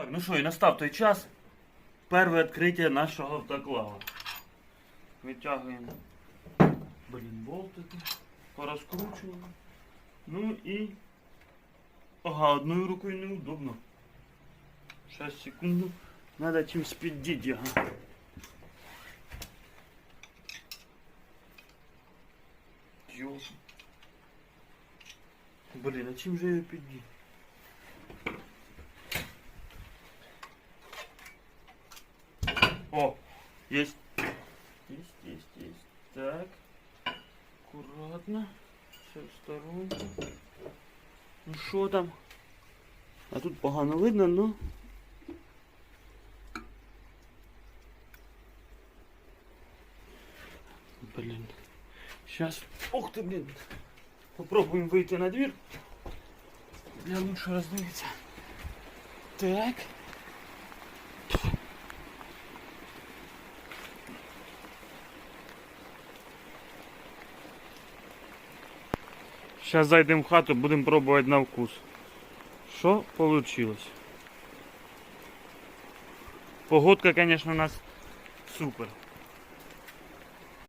Так, ну що, і настав той час. Перше відкриття нашого автоклава. Витягуємо. Блін, болтики. Порозкручуємо. Ну і. Ага, одною рукою неудобно. Сейчас, секунду. Надо чимось піддіти його. Йо. Блін, а чим же я піддіти? О, есть. Есть, есть, есть. Так. Аккуратно. Все в сторонку. Ну що там? А тут погано видно, ну. Блин. Сейчас. Ух ты, блин. Попробуем выйти на дверь. Для лучше раздвинуться. Так. Сейчас зайдем в хату, будем пробовать на вкус. Что получилось? Погодка, конечно, у нас супер.